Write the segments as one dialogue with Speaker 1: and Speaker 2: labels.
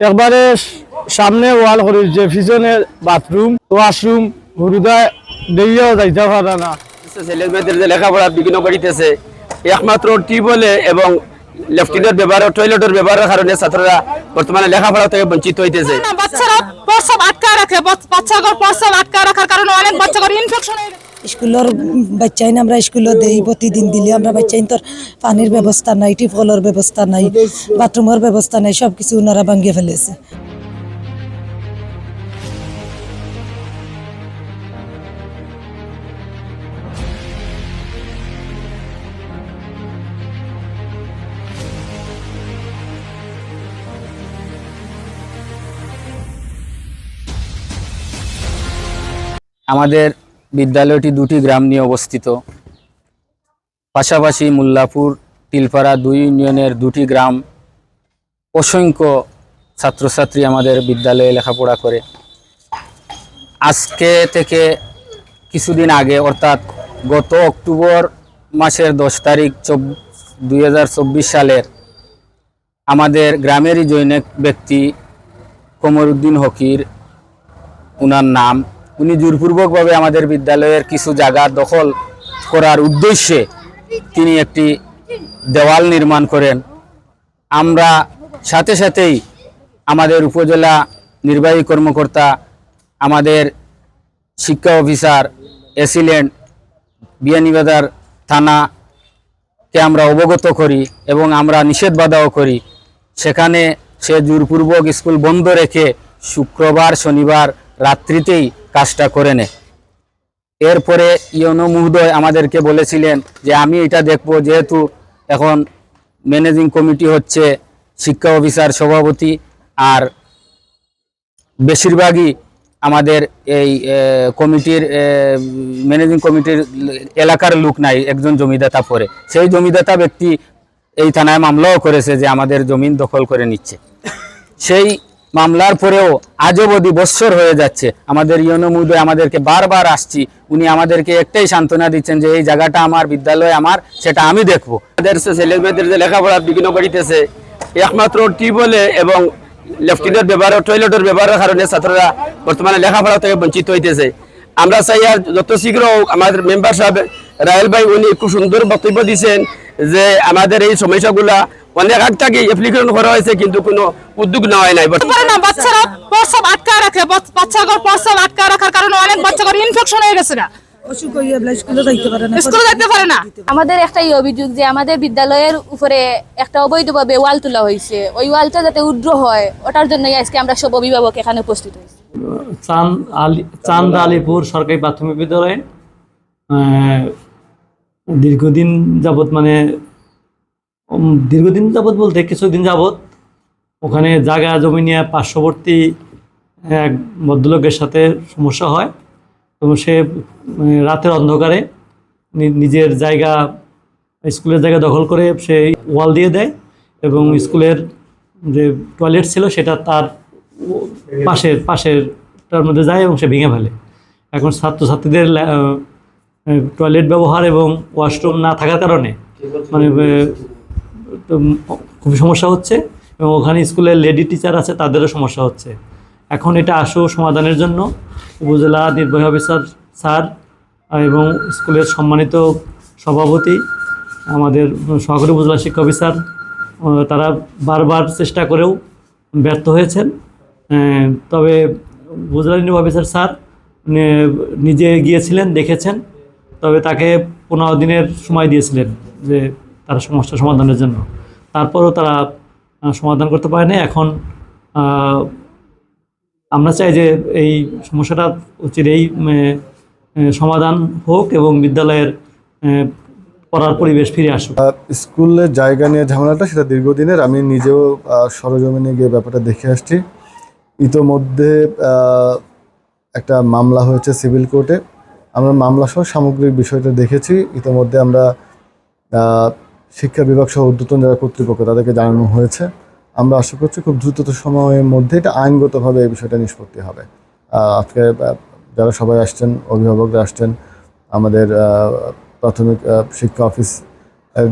Speaker 1: একবারে সামনে ওয়াল করি যে পিছনে বাথরুম ওয়াশরুম হুরুদা দেইয়াও যাইতে পারে না।
Speaker 2: ছেলে মেয়েদের যে লেখাপড়া বিঘ্ন করিতেছে, একমাত্র টিউবওয়েলে এবং লেফটিনের ব্যবহার টয়লেটের ব্যবহারের কারণে ছাত্ররা বর্তমানে লেখাপড়া থেকে বঞ্চিত হইতেছে।
Speaker 3: না বাচ্চারা প্রসব আটকা রাখে। বাচ্চাগর প্রসব আটকা রাখার কারণে অনেক বাচ্চাগর ইনফেকশন
Speaker 4: স্কুলের বাচ্চাইন আমরা স্কুলে দেই প্রতিদিন দিলে আমরা বাচ্চাইন তোর পানির ব্যবস্থা নাই টিফলের ব্যবস্থা নাই বাথরুমের ব্যবস্থা নাই সব কিছু ওনারা ভাঙিয়ে ফেলেছে।
Speaker 5: আমাদের বিদ্যালয়টি দুটি গ্রাম নিয়ে অবস্থিত। পাশাপাশি মোল্লাপুর, তিলপাড়া দুই ইউনিয়নের দুটি গ্রাম অসংখ্য ছাত্রছাত্রী আমাদের বিদ্যালয়ে লেখাপড়া করে। আজকে থেকে কিছুদিন আগে, অর্থাৎ গত অক্টোবর মাসের দশ তারিখ দুই হাজার চব্বিশ সালের আমাদের গ্রামেরই জৈনিক ব্যক্তি কমরুদ্দিন হকির, উনার নাম উনি জোরপূর্বকভাবে আমাদের বিদ্যালয়ের কিছু জায়গা দখল করার উদ্দেশ্যে তিনি একটি দেওয়াল নির্মাণ করেন। আমরা সাথে সাথেই আমাদের উপজেলা নির্বাহী কর্মকর্তা, আমাদের শিক্ষা অফিসার, এসিলেন্ট, বিয়ানীবাজার থানাকে আমরা অবগত করি এবং আমরা নিষেধ বাধাও করি। সেখানে সে জোরপূর্বক স্কুল বন্ধ রেখে শুক্রবার, শনিবার রাত্রিতেই কাজটা করে নেয় এরপরে ইয়নো মুহদয় আমাদেরকে বলেছিলেন যে, আমি এটা দেখব যেহেতু এখন ম্যানেজিং কমিটি হচ্ছে শিক্ষা অফিসার সভাপতি আর বেশিরভাগই আমাদের এই কমিটির ম্যানেজিং কমিটির এলাকার লোক নাই, একজন জমিদাতা পরে। সেই জমিদাতা ব্যক্তি এই থানায় মামলাও করেছে যে আমাদের জমিন দখল করে নিচ্ছে। সেই মামলার পরেও আজও অবধি বৎসর হয়ে যাচ্ছে। আমাদের ইয়নো মুদয় আমাদেরকে বারবার আসছি। উনি আমাদেরকে একটাই সান্ত্বনা দিচ্ছেন যে এই জায়গাটা আমার, বিদ্যালয় আমার, সেটা আমি দেখব।
Speaker 2: আমাদের ছেলে মেয়েদের যে লেখাপড়া বিঘ্ন করিতেছে একমাত্র টিউবওয়েলে এবং লেফটিনের ব্যবহার টয়লেটের ব্যবহারের কারণে ছাত্ররা বর্তমানে লেখাপড়া থেকে বঞ্চিত হইতেছে। আমরা চাই আর যত শীঘ্র আমাদের মেম্বার সাহেব রায়েল ভাই উনি খুব সুন্দর বক্তব্য দিয়েছেন যে আমাদের এই সমস্যাগুলা অনেক আগ থেকে অ্যাপ্লিকেশন করা হয়েছে কিন্তু কোনো উদ্যোগ নেওয়া হয় নাই
Speaker 3: বাচ্চারা প্রসব আটকা রাখে বাচ্চাগর প্রসব আটকা রাখার কারণে অনেক বাচ্চাগর ইনফেকশন হয়ে গেছে না।
Speaker 4: অসুখ হইয়া বলে স্কুলে যাইতে পারে না?
Speaker 3: স্কুলে যেতে পারে না
Speaker 6: আমাদের একটাই অভিযোগ যে আমাদের বিদ্যালয়ের উপরে একটা অবৈধভাবে ওয়াল তোলা হয়েছে। ওই ওয়ালটা যাতে হয় ওটার জন্যই আজকে আমরা সব অভিভাবক এখানে উপস্থিত হয়েছি।
Speaker 7: চাঁদ আলি চাঁদ আলিপুর সরকারি প্রাথমিক বিদ্যালয়ে দীর্ঘদিন যাবৎ মানে দীর্ঘদিন যাবৎ বলতে কিছুদিন যাবৎ ওখানে জায়গা জমি নিয়ে পার্শ্ববর্তী এক ভদ্রলোকের সাথে সমস্যা হয় এবং সে রাতের অন্ধকারে নিজের জায়গা, স্কুলের জায়গা দখল করে সে ওয়াল দিয়ে দেয় এবং স্কুলের যে টয়লেট ছিল সেটা তার ও- পাশের, পাশেরটার মধ্যে যায় এবং সে ভেঙে ফেলে। এখন ছাত্রছাত্রীদের টয়লেট ব্যবহার এবং ওয়াশরুম না থাকার কারণে মানে আহ, তো খুব সমস্যা হচ্ছে এবং ওখানে স্কুলের লেডি টিচার আছে তাদেরও সমস্যা হচ্ছে। এখন এটা আশু সমাধানের জন্য উপজেলা নির্বাহী অফিসার স্যার এবং স্কুলের সম্মানিত সভাপতি আমাদের সহকারী উপজেলা শিক্ষা অফিসার তারা বারবার চেষ্টা করেও ব্যর্থ হয়েছেন। তবে উপজেলা নির্বাহী অফিসার স্যার নিজে গিয়েছিলেন দেখেছেন। তবে তাকে পনেরো দিনের সময় দিয়েছিলেন যে তার সমস্যা সমাধানের জন্য। তারপরও তারা সমাধান করতে পারেনি। এখন আমরা চাই যে এই সমস্যাটা আহ, সমাধান হোক এবং বিদ্যালয়ের পড়ার পরিবেশ ফিরে আসুক।
Speaker 8: স্কুলের জায়গা নিয়ে ঝামেলাটা সেটা দীর্ঘদিনের। আমি নিজেও সরজমিনে গিয়ে ব্যাপারটা দেখে আসছি। ইতোমধ্যে একটা মামলা হয়েছে সিভিল কোর্টে। আমরা সহ সামগ্রিক বিষয়টা দেখেছি। ইতোমধ্যে আমরা শিক্ষা বিভাগ সহ ঊর্ধ্বতন যারা কর্তৃপক্ষ, তাদেরকে জানানো হয়েছে। আমরা আশা করছি খুব দ্রুত সময়ের মধ্যে এটা আইনগতভাবে এই বিষয়টা নিষ্পত্তি হবে। আজকে যারা সবাই আসছেন, অভিভাবকরা আসছেন, আমাদের প্রাথমিক শিক্ষা অফিস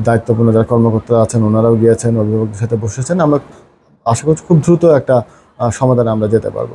Speaker 8: দায়িত্বপূর্ণ যারা কর্মকর্তারা আছেন, ওনারাও গিয়েছেন, অভিভাবকদের সাথে বসেছেন। আমরা আশা করছি খুব দ্রুত একটা সমাধানে আমরা যেতে পারব।